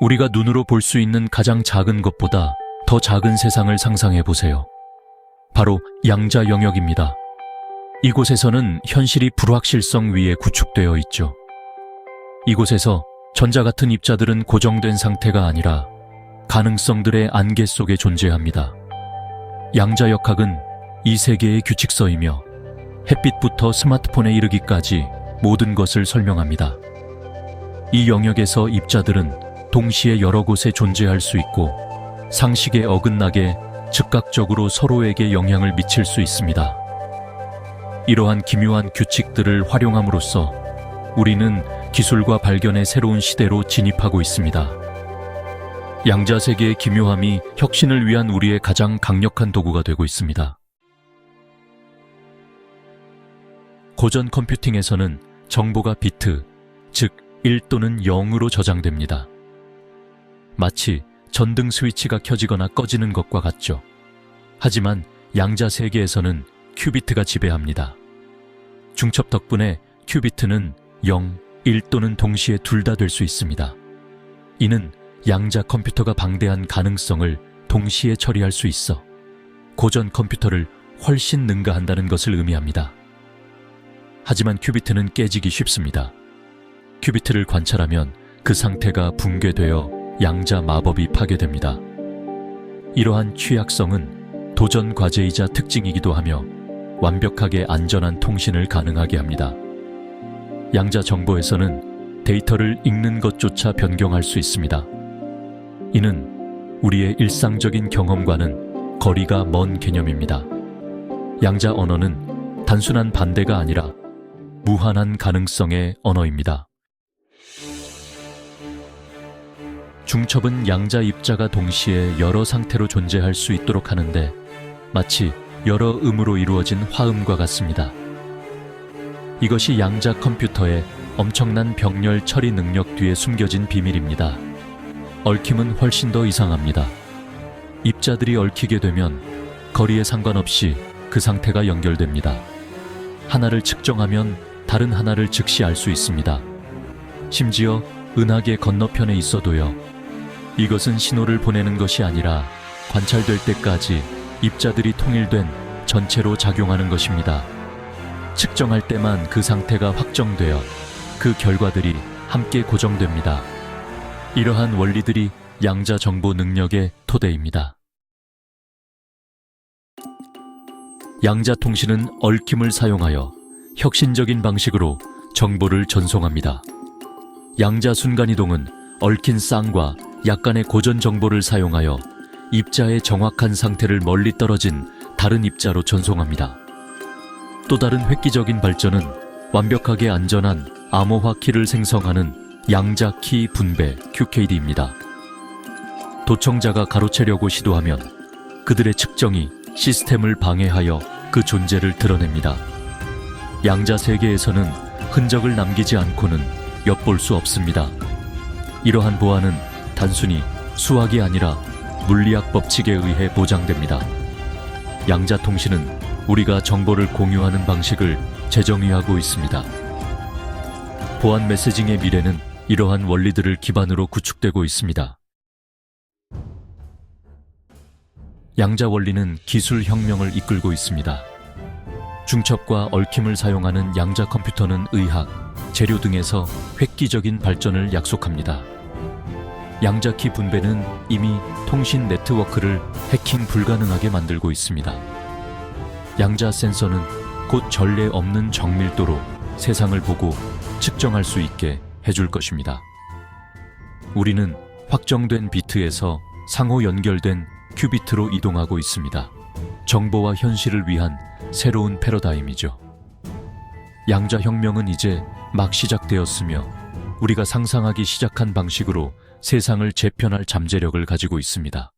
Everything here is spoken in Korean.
우리가 눈으로 볼 수 있는 가장 작은 것보다 더 작은 세상을 상상해 보세요. 바로 양자 영역입니다. 이곳에서는 현실이 불확실성 위에 구축되어 있죠. 이곳에서 전자 같은 입자들은 고정된 상태가 아니라 가능성들의 안개 속에 존재합니다. 양자 역학은 이 세계의 규칙서이며 햇빛부터 스마트폰에 이르기까지 모든 것을 설명합니다. 이 영역에서 입자들은 동시에 여러 곳에 존재할 수 있고 상식에 어긋나게 즉각적으로 서로에게 영향을 미칠 수 있습니다. 이러한 기묘한 규칙들을 활용함으로써 우리는 기술과 발견의 새로운 시대로 진입하고 있습니다. 양자 세계의 기묘함이 혁신을 위한 우리의 가장 강력한 도구가 되고 있습니다. 고전 컴퓨팅에서는 정보가 비트, 즉 1 또는 0으로 저장됩니다. 마치 전등 스위치가 켜지거나 꺼지는 것과 같죠. 하지만 양자 세계에서는 큐비트가 지배합니다. 중첩 덕분에 큐비트는 0, 1 또는 동시에 둘 다 될 수 있습니다. 이는 양자 컴퓨터가 방대한 가능성을 동시에 처리할 수 있어 고전 컴퓨터를 훨씬 능가한다는 것을 의미합니다. 하지만 큐비트는 깨지기 쉽습니다. 큐비트를 관찰하면 그 상태가 붕괴되어 양자 마법이 파괴됩니다. 이러한 취약성은 도전 과제이자 특징이기도 하며 완벽하게 안전한 통신을 가능하게 합니다. 양자 정보에서는 데이터를 읽는 것조차 변경할 수 있습니다. 이는 우리의 일상적인 경험과는 거리가 먼 개념입니다. 양자 언어는 단순한 반대가 아니라 무한한 가능성의 언어입니다. 중첩은 양자 입자가 동시에 여러 상태로 존재할 수 있도록 하는데 마치 여러 음으로 이루어진 화음과 같습니다. 이것이 양자 컴퓨터의 엄청난 병렬 처리 능력 뒤에 숨겨진 비밀입니다. 얽힘은 훨씬 더 이상합니다. 입자들이 얽히게 되면 거리에 상관없이 그 상태가 연결됩니다. 하나를 측정하면 다른 하나를 즉시 알 수 있습니다. 심지어 은하계 건너편에 있어도요. 이것은 신호를 보내는 것이 아니라 관찰될 때까지 입자들이 통일된 전체로 작용하는 것입니다. 측정할 때만 그 상태가 확정되어 그 결과들이 함께 고정됩니다. 이러한 원리들이 양자 정보 능력의 토대입니다. 양자 통신은 얽힘을 사용하여 혁신적인 방식으로 정보를 전송합니다. 양자 순간이동은 얽힌 쌍과 약간의 고전 정보를 사용하여 입자의 정확한 상태를 멀리 떨어진 다른 입자로 전송합니다. 또 다른 획기적인 발전은 완벽하게 안전한 암호화 키를 생성하는 양자 키 분배 QKD입니다. 도청자가 가로채려고 시도하면 그들의 측정이 시스템을 방해하여 그 존재를 드러냅니다. 양자 세계에서는 흔적을 남기지 않고는 엿볼 수 없습니다. 이러한 보안은 단순히 수학이 아니라 물리학 법칙에 의해 보장됩니다. 양자 통신은 우리가 정보를 공유하는 방식을 재정의하고 있습니다. 보안 메시징의 미래는 이러한 원리들을 기반으로 구축되고 있습니다. 양자 원리는 기술 혁명을 이끌고 있습니다. 중첩과 얽힘을 사용하는 양자 컴퓨터는 의학, 재료 등에서 획기적인 발전을 약속합니다. 양자키 분배는 이미 통신 네트워크를 해킹 불가능하게 만들고 있습니다. 양자 센서는 곧 전례 없는 정밀도로 세상을 보고 측정할 수 있게 해줄 것입니다. 우리는 확정된 비트에서 상호 연결된 큐비트로 이동하고 있습니다. 정보와 현실을 위한 새로운 패러다임이죠. 양자 혁명은 이제 막 시작되었으며 우리가 상상하기 시작한 방식으로 세상을 재편할 잠재력을 가지고 있습니다.